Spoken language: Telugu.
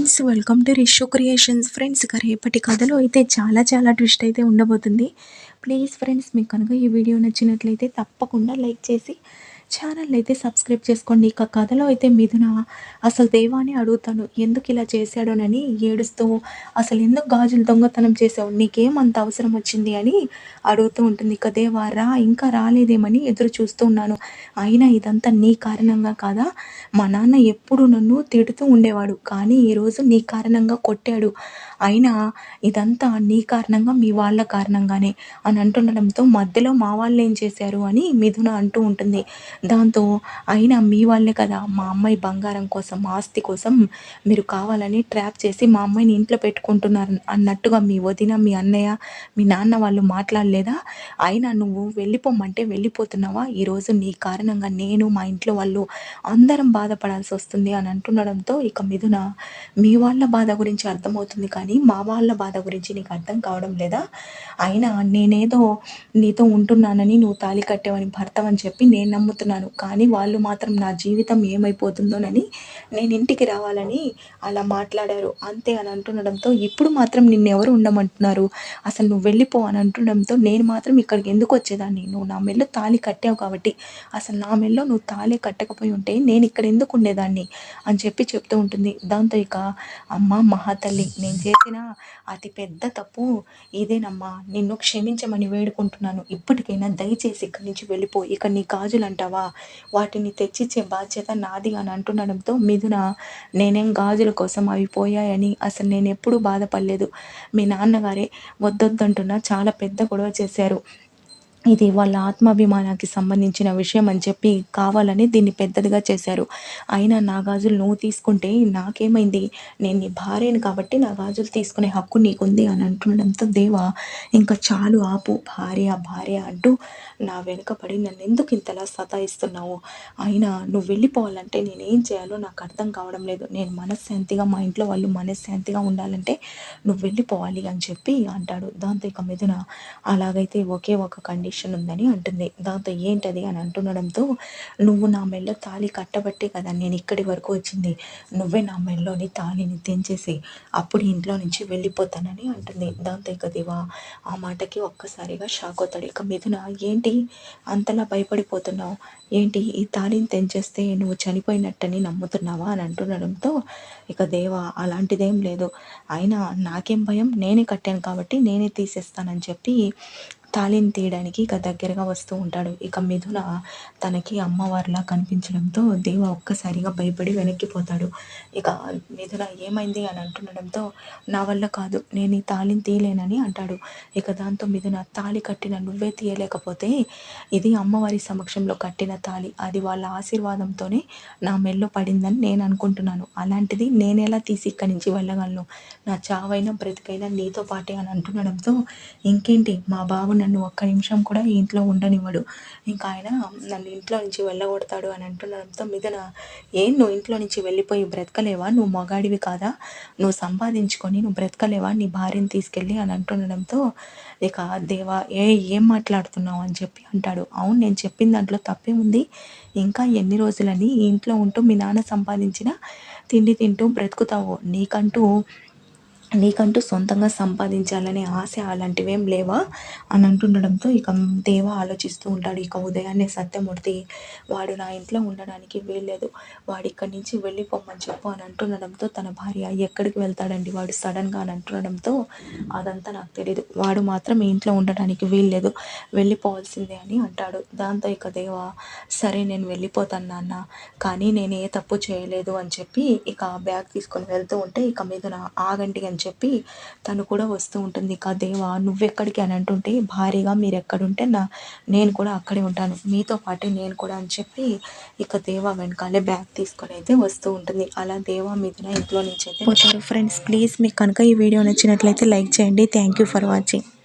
Friends welcome to Risho creations friends ఇక రేపటి కథలో అయితే చాలా చాలా ట్విస్ట్ అయితే ఉండబోతుంది. ప్లీజ్ ఫ్రెండ్స్ మీకు కనుక ఈ వీడియో నచ్చినట్లయితే తప్పకుండా లైక్ చేసి ఛానల్ అయితే సబ్స్క్రైబ్ చేసుకోండి. ఇక కథలో అయితే మిథున అసలు దేవాని అడుగుతాను. ఎందుకు ఇలా చేశాడోనని ఏడుస్తూ అసలు ఎందుకు గాజులు దొంగతనం చేసావు నీకేమంత అవసరం వచ్చింది అని అడుగుతూ ఉంటుంది. ఇక దేవా రా ఇంకా రాలేదేమని ఎదురు చూస్తూ ఉన్నాను. అయినా ఇదంతా నీ కారణంగా కాదా? మా నాన్న ఎప్పుడు నన్ను తిడుతూ ఉండేవాడు. కానీ ఈరోజు నీ కారణంగా కొట్టాడు. అయినా ఇదంతా నీ కారణంగా మీ వాళ్ళ కారణంగానే అని అంటుండడంతో మధ్యలో మా వాళ్ళు ఏం చేశారు అని మిథున అంటూ ఉంటుంది. దాంతో అయినా మీ వాళ్ళే కదా మా అమ్మాయి బంగారం కోసం ఆస్తి కోసం మీరు కావాలని ట్రాప్ చేసి మా అమ్మాయిని ఇంట్లో పెట్టుకుంటున్నారు అన్నట్టుగా మీ వదిన మీ అన్నయ్య మీ నాన్న వాళ్ళు మాట్లాడలేదా? అయినా నువ్వు వెళ్ళిపోమంటే వెళ్ళిపోతున్నావా? ఈరోజు నీ కారణంగా నేను మా ఇంట్లో వాళ్ళు అందరం బాధపడాల్సి వస్తుంది అని అంటుండడంతో ఇక మిథున మీ వాళ్ళ బాధ గురించి అర్థమవుతుంది కానీ మా వాళ్ళ బాధ గురించి నీకు అర్థం కావడం లేదా? అయినా నేనేదో నీతో ఉంటున్నానని నువ్వు తాళి కట్టావని భర్తవని చెప్పి నేను నమ్ముతున్నాను అనుకున్నాను కానీ వాళ్ళు మాత్రం నా జీవితం ఏమైపోతుందోనని నేను ఇంటికి రావాలని అలా మాట్లాడారు. అంతే అని అంటుండడంతో ఇప్పుడు మాత్రం నిన్నెవరు ఉండమంటున్నారు? అసలు నువ్వు వెళ్ళిపో అని అంటుండడంతో నేను మాత్రం ఇక్కడికి ఎందుకు వచ్చేదాన్ని? నువ్వు నా మెల్లో తాళి కట్టావు కాబట్టి. అసలు నా మెల్లో నువ్వు తాళి కట్టకపోయి ఉంటే నేను ఇక్కడ ఎందుకు ఉండేదాన్ని? అని చెప్పి చెప్తూ ఉంటుంది. దాంతో ఇక అమ్మ మహాతల్లి నేను చేసిన అతి పెద్ద తప్పు ఇదేనమ్మా. నిన్ను క్షమించమని వేడుకుంటున్నాను. ఇప్పటికైనా దయచేసి ఇక్కడి నుంచి వెళ్ళిపో. ఇక నీ గాజులు అంటావా వాటిని తెచ్చిచ్చే బాధ్యత నాది అని అంటుండడంతో మిథున నేనేం గాజుల కోసం అవి పోయాయని అసలు నేను ఎప్పుడూ బాధపడలేదు. మీ నాన్నగారే వద్దొద్దంటున్నా చాలా పెద్ద గొడవ చేశారు. ఇది వాళ్ళ ఆత్మాభిమానానికి సంబంధించిన విషయం అని చెప్పి కావాలని దీన్ని పెద్దదిగా చేశారు. అయినా నా గాజులు నువ్వు తీసుకుంటే నాకేమైంది? నేను నీ భార్యను కాబట్టి నా గాజులు తీసుకునే హక్కు నీకుంది అని అంటుండడంతో దేవా. ఇంకా చాలు ఆపు భార్య భార్య అంటూ నా వెనుక పడి నన్ను ఎందుకు ఇంతలా సతాయిస్తున్నావు? అయినా నువ్వు వెళ్ళిపోవాలంటే నేను ఏం చేయాలో నాకు అర్థం కావడం లేదు. నేను మనశ్శాంతిగా మా ఇంట్లో వాళ్ళు మనశ్శాంతిగా ఉండాలంటే నువ్వు వెళ్ళిపోవాలి అని చెప్పి అంటాడు దాంతో ఇక మీదున అలాగైతే ఒకే ఒక కండి కండిషన్ ఉందని అంటుంది. దాంతో ఏంటది అని అంటుండడంతో నువ్వు నా మెల్లో తాళి కట్టబట్టే కదా నేను ఇక్కడి వరకు వచ్చింది. నువ్వే నా మెల్లోని తాళిని తెంచేసి అప్పుడు ఇంట్లో నుంచి వెళ్ళిపోతానని అంటుంది. దాంతో ఇక దివా ఆ మాటకి ఒక్కసారిగా షాక్ అవుతాడు. ఇక మిథున ఏంటి? అంతలా భయపడిపోతున్నావు? ఏంటి? ఈ తాళిని తెంచేస్తే నువ్వు చనిపోయినట్టని నమ్ముతున్నావా? అని అంటుండడంతో ఇక దేవా అలాంటిదేం లేదు. అయినా నాకేం భయం? నేనే కట్టాను కాబట్టి నేనే తీసేస్తానని చెప్పి తాళిని తీయడానికి ఇక దగ్గరగా వస్తూ ఉంటాడు. ఇక మిథున తనకి అమ్మవారిలా కనిపించడంతో దేవ ఒక్కసారిగా భయపడి వెనక్కిపోతాడు ఇక మిథున ఏమైంది అని అంటుండడంతో నా వల్ల కాదు నేను ఈ తాళిని తీయలేనని అంటాడు. ఇక దాంతో మిథున తాళి కట్టిన నువ్వే తీయలేకపోతే ఇది అమ్మవారి సమక్షంలో కట్టిన తాళి. అది వాళ్ళ ఆశీర్వాదంతోనే నా మెల్లో పడిందని నేను అనుకుంటున్నాను. అలాంటిది నేను ఎలా తీసి ఇక్కడి నుంచి వెళ్ళగలను? నా చావైనా బ్రతికైనా నీతో పాటే అని అంటుండడంతో ఇంకేంటి మా బాబు నన్ను ఒక్క నిమిషం కూడా ఈ ఇంట్లో ఉండనివ్వడు. ఇంకా ఆయన నన్ను ఇంట్లో నుంచి వెళ్ళగొడతాడు అని అంటుండడంతో మిథున ఏం నువ్వు ఇంట్లో నుంచి వెళ్ళిపోయి బ్రతకలేవా? నువ్వు మగాడివి కాదా? నువ్వు సంపాదించుకొని నువ్వు బ్రతకలేవా? నీ భార్యను తీసుకెళ్ళి అని అంటుండడంతో ఇక దేవా ఏ ఏం మాట్లాడుతున్నావు? అని చెప్పి అంటాడు. అవును నేను చెప్పిన దాంట్లో తప్పే ఉంది. ఇంకా ఎన్ని రోజులని ఇంట్లో ఉంటూ మీ నాన్న సంపాదించిన తిండి తింటూ బ్రతుకుతావు నీకంటూ నీకంటూ సొంతంగా సంపాదించాలనే ఆశ అలాంటివేం లేవా? అని అంటుండడంతో ఇక దేవ ఆలోచిస్తూ ఉంటాడు. ఇక ఉదయాన్నే సత్యమూర్తి వాడు నా ఇంట్లో ఉండడానికి వీల్లేదు. వాడు ఇక్కడి నుంచి వెళ్ళిపోమని చెప్పు అని అంటుండడంతో తన భార్య ఎక్కడికి వెళ్తాడండి వాడు సడన్గా అని అంటుండడంతో అదంతా నాకు తెలియదు వాడు మాత్రం ఇంట్లో ఉండడానికి వీల్లేదు. వెళ్ళిపోవాల్సిందే అని అంటాడు. దాంతో ఇక దేవ సరే నేను వెళ్ళిపోతాను నాన్న కానీ నేను ఏ తప్పు చేయలేదు అని చెప్పి ఇక బ్యాగ్ తీసుకొని వెళ్తూ ఉంటే ఇక మీద ఆగండి అని చెప్పి తను కూడా వస్తూ ఉంటుంది. ఇక దేవా నువ్వెక్కడికి? అని అంటుంటే భారీగా మీరు ఎక్కడుంటే నా నేను కూడా అక్కడే ఉంటాను. మీతో పాటే నేను కూడా అని చెప్పి ఇక దేవా వెనకాలే బ్యాగ్ తీసుకొని అయితే వస్తూ ఉంటుంది. అలా దేవా మీద ఇంట్లో నుంచి అయితే పోతారు. ఫ్రెండ్స్ ప్లీజ్ మీకు కనుక ఈ వీడియో నచ్చినట్లయితే లైక్ చేయండి. Thank you for watching.